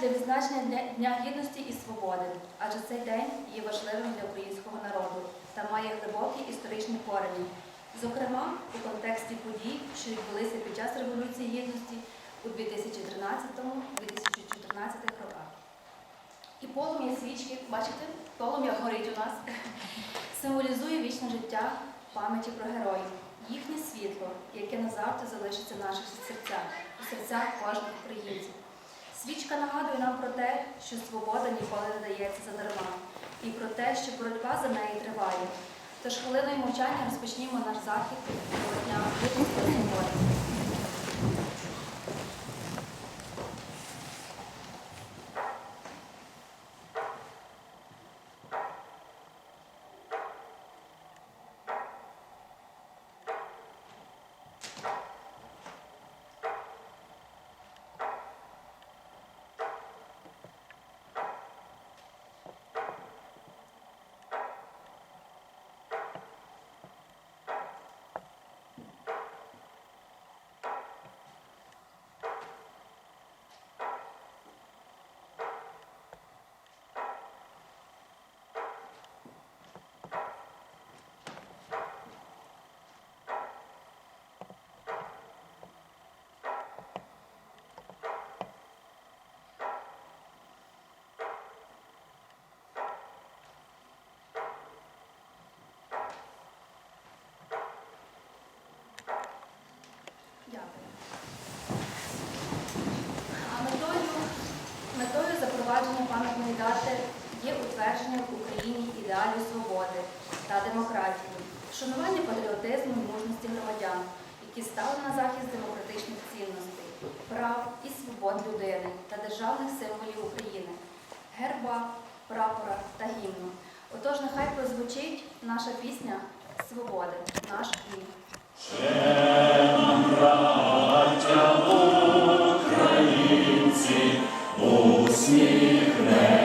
для відзначення Дня- Гідності і Свободи, адже цей день є важливим для українського народу та має глибокі історичні корені, зокрема у контексті подій, що відбулися під час Революції Гідності у 2013-2014 роках. І полум'я свічки, бачите, полум'я горить у нас, символізує вічне життя пам'яті про героїв, їхнє світло, яке назавжди залишиться в наших серцях, у серцях кожного українця. Свічка нагадує нам про те, що свобода ніколи не дається задарма, і про те, що боротьба за неї триває. Тож хвилиною мовчання розпочнімо наш захід до Дня Свободи. Дякую. А метою, метою запровадження пам'ятної дати є утвердження в Україні ідеалів свободи та демократії, вшанування патріотизму і мужності громадян, які стали на захист демократичних цінностей, прав і свобод людини та державних символів України, герба, прапора та гімну. Отож, нехай прозвучить наша пісня Свободи, наш гімн. До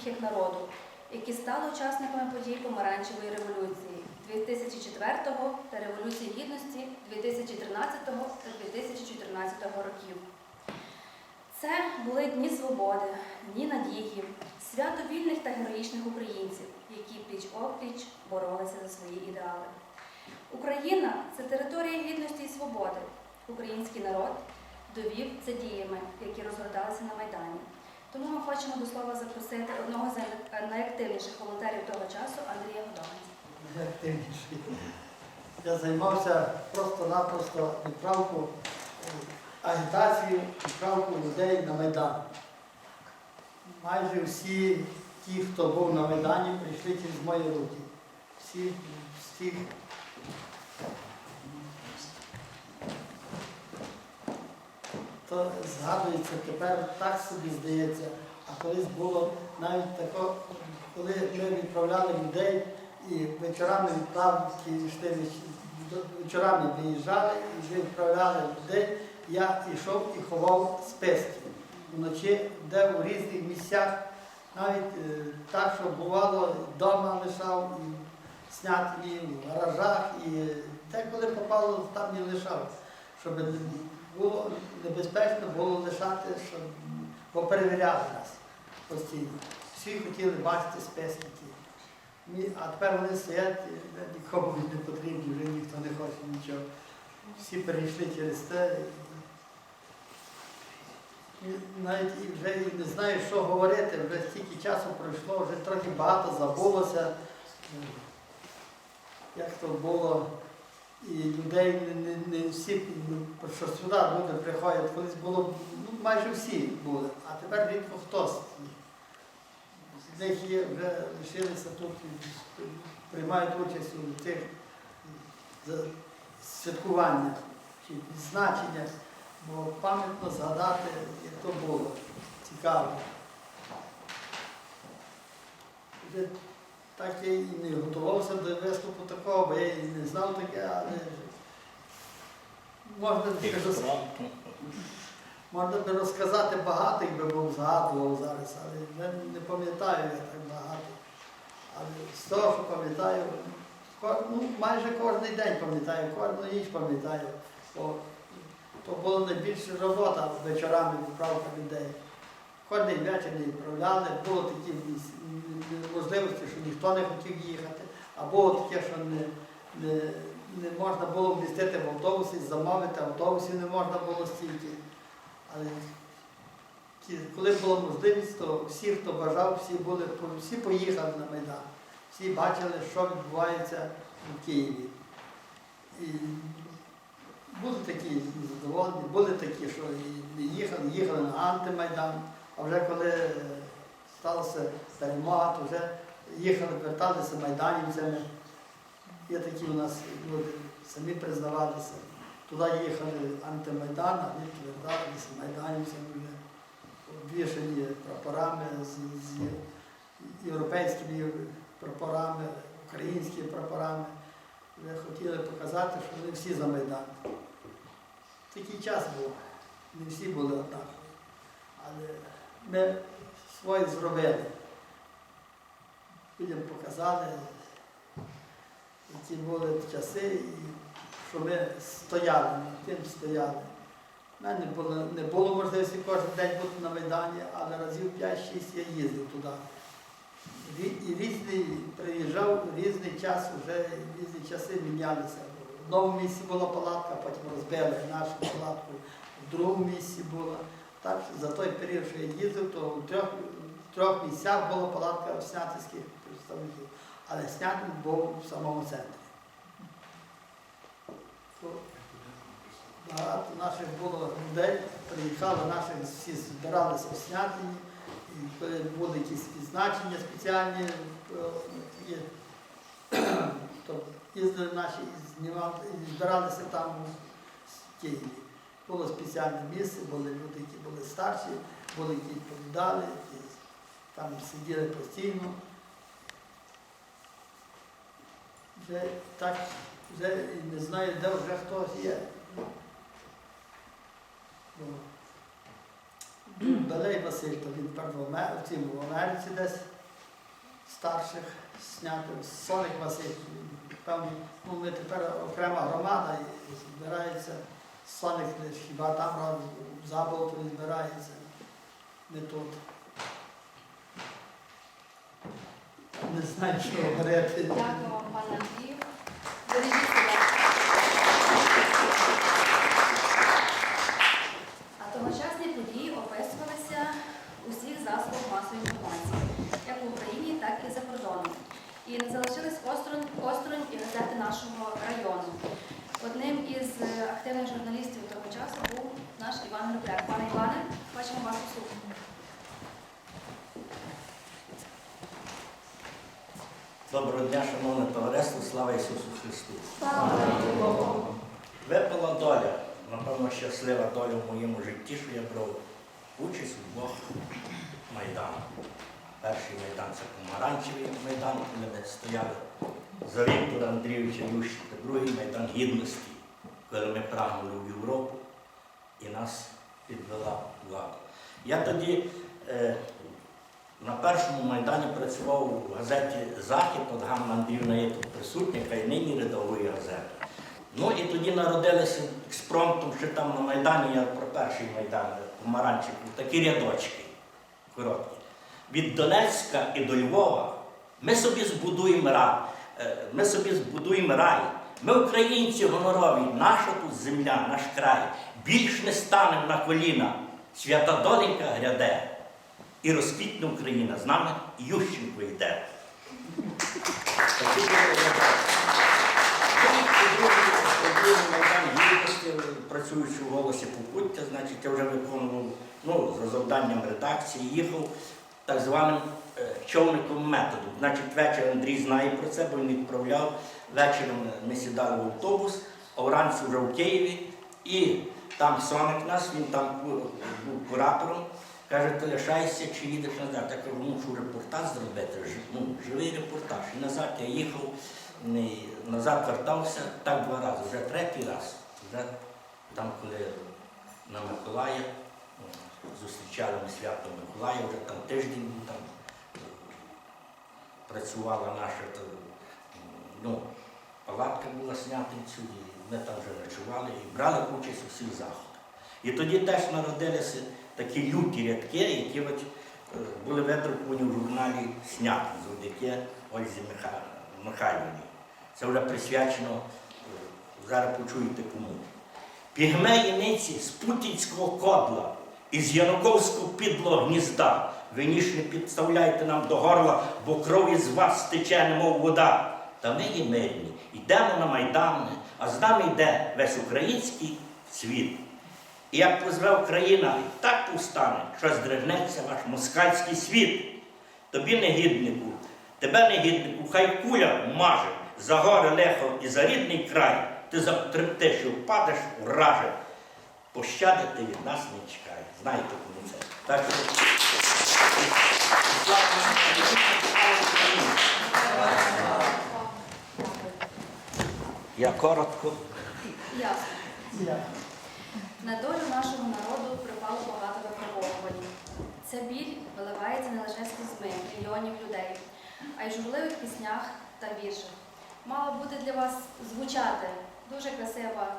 нас народу, які стали учасниками подій Помаранчевої революції 2004 та Революції Гідності 2013 та 2014 років. Це були дні свободи, дні надії, свято вільних та героїчних українців, які пліч опліч боролися за свої ідеали. Україна це територія гідності і свободи. Український народ довів це діями, які розгорталися на Майдані. Тому ми хочемо до слова запросити одного з найактивніших волонтерів того часу Андрія Годованця. найактивніший. Я займався просто-напросто відправку, е, агітацією, відправку людей на Майдан. Майже всі ті, хто був на Майдані, прийшли через мої руки. Всі, всіх. То згадується тепер, так собі здається, а колись було навіть тако, коли ми відправляли людей і вечорами відправки йшли вечорами виїжджали і відправляли людей. Я йшов і ховав списки вночі, де у різних місцях, навіть е, так, що бувало, вдома лишав, і сняти і в гаражах, і деколи попало, там і лишав, щоб не було небезпечно було лишати, щоб, бо нас постійно. Всі хотіли бачити списки. А тепер вони стоять, нікому не потрібні, вже ніхто не хоче нічого. Всі перейшли через те. Навіть і вже не знаю, що говорити, вже стільки часу пройшло, вже трохи багато забулося, е, як то було. І людей не, не, всі, ну, що сюди люди приходять, колись було, ну, майже всі були, а тепер рідко хтось. З них є, вже лишилися тут, приймають участь у тих святкуваннях чи відзначеннях, бо пам'ятно згадати, як то було цікаво. Так я і не готувався до виступу такого, бо я і не знав таке, але можна би роз- Можна би розказати багато, якби був згадував зараз, але вже не пам'ятаю я так багато. Але з того, що пам'ятаю, ну, майже кожен день пам'ятаю, кожну ніч пам'ятаю. То була найбільша робота вечорами відправка людей. Кожен вечір не відправляли, було такі можливості, що ніхто не хотів їхати, а було таке, що не, не, не можна було вмістити в автобусі, замовити автобусів не можна було стільки. Але коли була можливість, то всі, хто бажав, всі були, всі поїхали на Майдан. Всі бачили, що відбувається в Києві. І були такі незадоволені, були такі, що не їхали, їхали на антимайдан, а вже коли сталася перемога, то вже їхали, верталися майданівцями. Є такі у нас люди, самі признавалися. Туди їхали антимайдан, а вони поверталися майданівцями обвішані прапорами з, з європейськими прапорами, українськими прапорами. Вже хотіли показати, що вони всі за Майдан. Такий час був, не всі були однакові. Але ми своє зробили. Людям показали, які були часи, і що ми стояли, над тим стояли. У мене було, не було можливості кожен день бути на Майдані, але разів 5-6 я їздив туди. І різний приїжджав, різний час вже різні часи мінялися. В одному місці була палатка, потім розбили нашу палатку, в другому місці була. Так, за той період, що я їздив, то в трьох, в трьох місцях була палатка снятинських представників, але снятин був в самому центрі. Багато наших було людей, приїхали наших, всі збиралися в Снятині, і коли були якісь відзначення спеціальні, е, то їздили наші і збиралися там в Києві. Було спеціальне місце, були люди, які були старші, були, які відповідали, які там сиділи постійно. Вже так вже не знаю, де вже хтось є. Белей Василь, то він в Аме- в Америці десь старших знятий. Соник Василь, певно, ну ми тепер окрема громада і збирається. Соник десь хіба там раз то не збирається, не тут. Не знаю, що говорити. Дякую вам, пане Андрію. Бережіть себе. А тогочасні події описувалися у всіх засобах масової інформації, як в Україні, так і за кордоном. І не залишились осторонь, осторонь і газети нашого району. Одним із е, активних журналістів того часу був наш Іван Ребряк. Пане Іване, бачимо вас у суд. Доброго дня, шановне товариство, слава Ісусу Христу! Випала доля, напевно, щаслива доля в моєму житті, що я брав участь у двох майданах. Перший майдан це Помаранчевий майдан, коли ми стояли за Віктора Андрійовича Ющенка, другий майдан гідності, коли ми прагнули в Європу і нас підвела влада. Я тоді е, на першому майдані працював у газеті Захід, от Ганна Андріївна є тут присутня, яка і нині редагує газету. Ну і тоді народилися експромтом, що там на Майдані, я про перший майдан помаранчик, такі рядочки короткі. Від Донецька і до Львова ми собі збудуємо рай. е, Ми собі збудуємо рай. Ми українці гонорові, наша тут земля, наш край. Більш не станемо на коліна. Свята доленька гряде. І розквітне Україна. З нами Ющенко йде. Працюючи в голосі Покуття, значить, я вже виконував ну, за завданням редакції, їхав так званим е, човником методу. Значить, ввечері Андрій знає про це, бо він відправляв. Вечором ми сідали в автобус, а вранці вже в Києві. І там Соник нас, він там був куратором. Каже, ти лишайся чи їдеш назад. Я кажу, мушу репортаж зробити, ну, живий репортаж. І назад я їхав, назад вертався так два рази, вже третій раз. Вже там, коли на Миколая, зустрічали ми свято Миколая, вже там тиждень там працювала наша то, ну, палатка була снята і ми там вже ночували і брали участь у всіх заходах. І тоді теж народилися такі люті рядки, які от, е, були видруковані в журналі «Снят» завдяки Ользі Миха- Михайлівні. Це вже присвячено, е, зараз почуєте кому. Пігмеїниці з путінського кодла, із Януковського підлого гнізда. Ви ніж не підставляйте нам до горла, бо кров із вас тече, немов вода. Та ми є мирні, йдемо на Майдан, а з нами йде весь український світ. І як позве Україна, і так повстане, що здригнеться ваш москальський світ. Тобі, негіднику, тебе, негіднику, хай куля маже за гори лехо і за рідний край. Ти затрептиш і впадеш у раже. Пощади ти від нас не чекай. Знаєте, кому це. Так що! Я коротко. Я. На долю нашого народу припало багато випробовувань. Ця біль виливається не лише слізьми мільйонів людей, а й журливих піснях та віршах. Мала бути для вас звучати дуже красива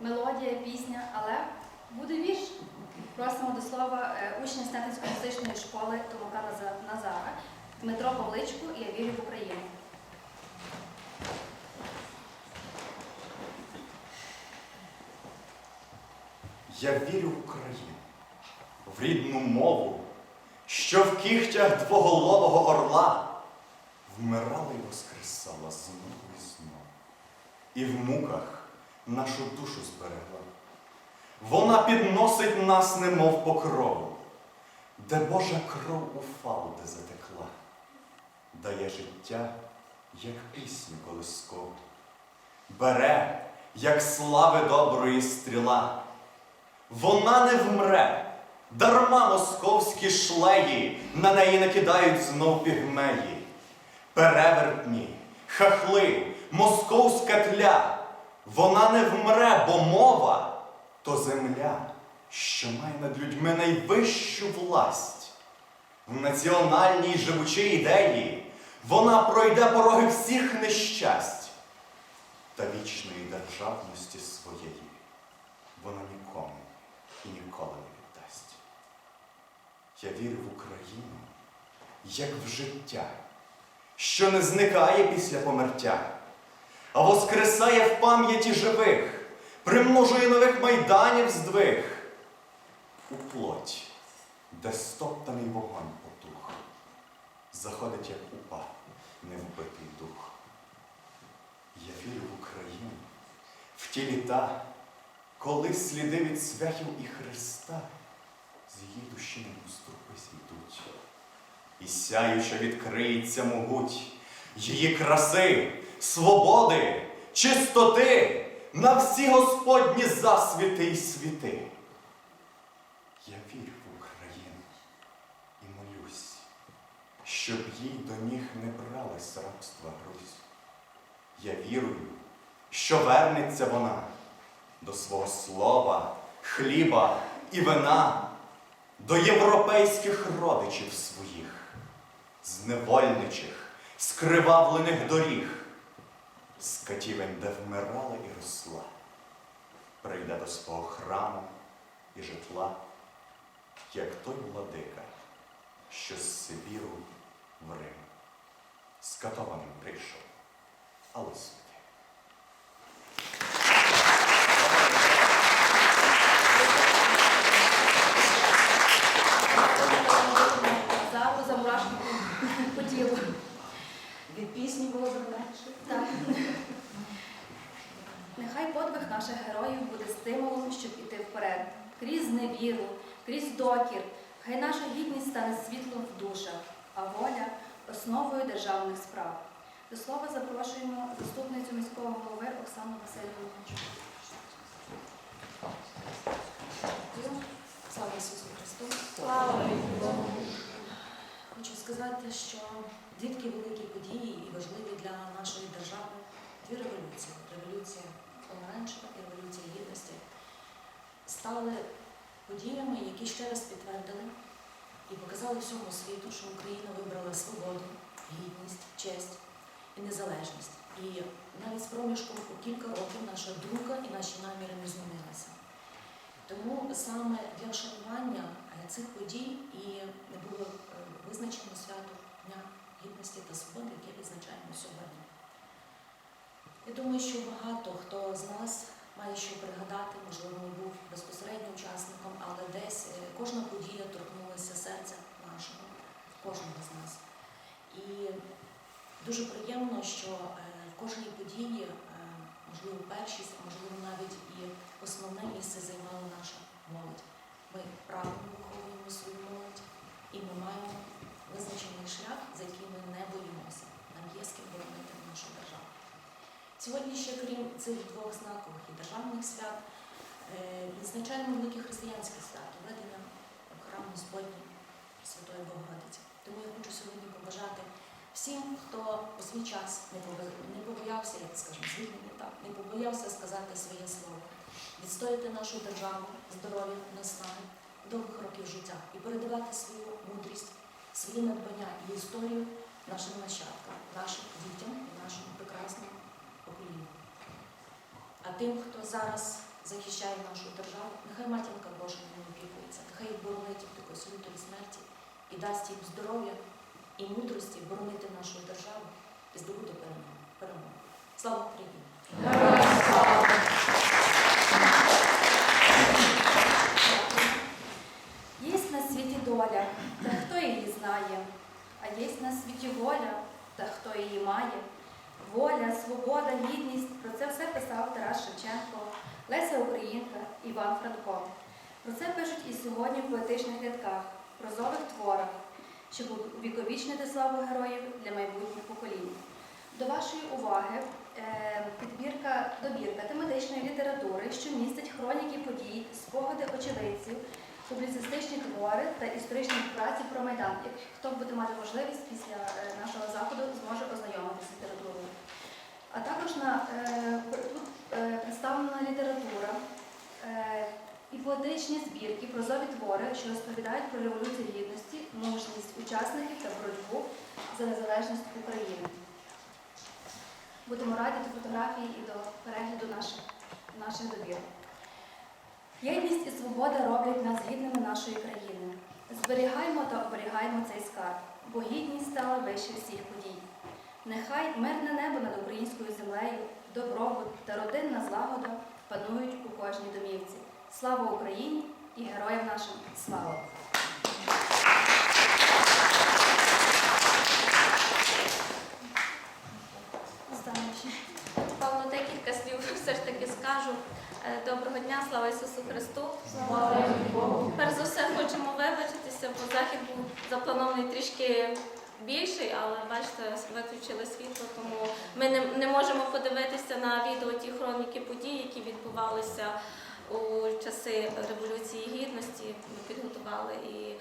мелодія, пісня, але буде вірш. Просимо до слова е, учня Снятинської музичної школи Томака Назара Дмитро Павличко і я вірю в Україну. Я вірю в Україну, в рідну мову, що в кігтях двоголового орла вмирала й воскресала знову і знову, і в муках нашу душу зберегла. Вона підносить нас, немов покрову, де Божа кров у фалди затекла, дає життя, як пісню колискову, бере, як слави доброї стріла. Вона не вмре, дарма московські шлеї на неї накидають знов пігмеї. Перевертні, хахли, московська тля. Вона не вмре, бо мова то земля, що має над людьми найвищу власть. В національній живучій ідеї вона пройде пороги всіх нещасть та вічної державності своєї вона нікому і ніколи не віддасть. Я вірю в Україну, як в життя, що не зникає після помертя, а воскресає в пам'яті живих, примножує нових майданів здвиг у плоть, де стоптаний вогонь потух, заходить як упа невбитий дух. Я вірю в Україну, в ті літа, коли сліди від святів і Христа з її душі не ступи зійдуть, і сяюче відкриється могуть її краси, свободи, чистоти на всі Господні засвіти й світи. Я вірю в Україну і молюсь, щоб їй до ніг не бралась рабства Грузь. Я вірую, що вернеться вона до свого слова, хліба і вина, до європейських родичів своїх, зневольничих, скривавлених доріг, з катівень, де вмирала і росла, прийде до свого храму і житла, як той владика, що з Сибіру в Рим, скатованим прийшов, але святий. Залу за мурашки по тілу. Від пісні було легше. Так. Нехай подвиг наших героїв буде стимулом, щоб іти вперед, крізь невіру, крізь докір. Хай наша гідність стане світлом в душах, а воля основою державних справ. До слова запрошуємо заступницю міського голови Оксану Васильівну. Слава Ісусу Христу! Хочу сказати, що дві такі великі події і важливі для нашої держави дві революції. Революція помаранчева і революція гідності стали подіями, які ще раз підтвердили і показали всьому світу, що Україна вибрала свободу, гідність, честь і незалежність. І навіть з проміжком у кілька років наша думка і наші наміри не змінилися. Тому саме для вшанування е, цих подій і було е, визначено свято Дня гідності та свободи, яке відзначаємо сьогодні. Я думаю, що багато хто з нас має що пригадати, можливо, був безпосередньо учасником, але десь е, кожна подія торкнулася серця нашого, кожного з нас. І дуже приємно, що е, в кожній події, е, можливо, першість, а можливо, навіть і основне місце займала наша молодь. Ми правильно виховуємо свою молодь, і ми маємо визначений шлях, за який ми не боїмося. Нам є з ким боронити нашу державу. Сьогодні ще, крім цих двох знакових і державних свят, е, відзначаємо велике християнське свято, ведення в храм Господній Святої Богородиці. Тому я хочу сьогодні побажати всім, хто у свій час не побоявся, як скажемо, звільнення, так, не побоявся сказати своє слово, відстояти нашу державу, здоров'я, наснаги, довгих років життя і передавати свою мудрість, свої надбання і історію нашим нащадкам, нашим дітям і нашому прекрасному поколінню. А тим, хто зараз захищає нашу державу, нехай матінка Божа ними опікується, нехай боронить від такої лютої смерті і дасть їм здоров'я і мудрості боронити нашу державу і здобути перемогу. Слава Україні! Єсть на світі доля, та хто її знає, а єсть на світі воля, та хто її має. Воля, свобода, гідність про це все писав Тарас Шевченко, Леся Українка, Іван Франко. Про це пишуть і сьогодні в поетичних рядках, прозових творах, щоб увіковічнити славу героїв для майбутніх поколінь. До вашої уваги е, підбірка добірка тематичної літератури, що містить хроніки подій, спогади очевидців, публіцистичні твори та історичні праці про Майдан. Хто буде мати можливість після е, нашого заходу, зможе ознайомитися з літературою. А також на, е, тут е, представлена література е, і поетичні збірки, прозові твори, що розповідають про революцію гідності, мужність учасників та боротьбу за незалежність України. Будемо раді до фотографії і до перегляду наших, наших добір. Єдність і свобода роблять нас гідними нашої країни. Зберігаємо та оберігаємо цей скарб, бо гідність стала вище всіх подій. Нехай мирне небо над українською землею, добробут та родинна злагода панують у кожній домівці. Слава Україні і героям нашим слава! Павло, декілька слів все ж таки скажу. Е, Доброго дня, слава Ісусу Христу. Перш за все хочемо вибачитися, бо захід був запланований трішки більший, але бачите, виключили світло, тому ми не, не можемо подивитися на відео ті хроніки подій, які відбувалися у часи Революції Гідності. Ми підготували і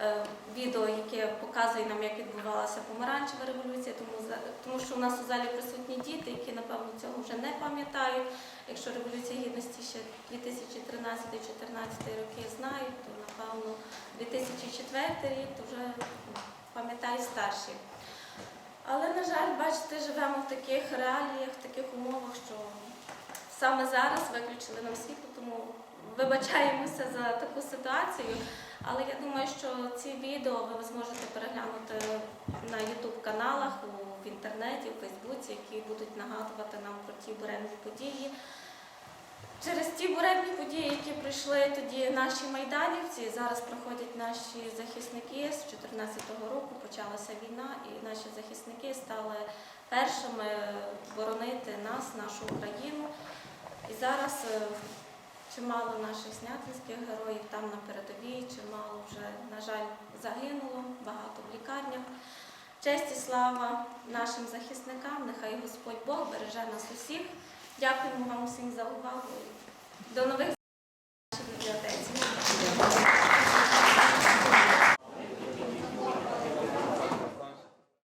е, відео, яке показує нам, як відбувалася помаранчева революція, тому, тому що у нас у залі присутні діти, які, напевно, цього вже не пам'ятають. Якщо Революція Гідності ще 2013-2014 роки знають, то, напевно, 2004 рік то вже пам'ятають старші. Але, на жаль, бачите, живемо в таких реаліях, в таких умовах, що саме зараз виключили нам світло, тому вибачаємося за таку ситуацію. Але я думаю, що ці відео ви зможете переглянути на youtube каналах в інтернеті, у Фейсбуці, які будуть нагадувати нам про ті буремні події. Через ті буремні події, які пройшли тоді наші майданівці, зараз проходять наші захисники з 2014 року, почалася війна, і наші захисники стали першими боронити нас, нашу Україну. І зараз е, чимало наших снятинських героїв там на передовій, чимало вже, на жаль, загинуло, багато в лікарнях. Честь і слава нашим захисникам, нехай Господь Бог береже нас усіх. Дякуємо вам усім за увагу. До нових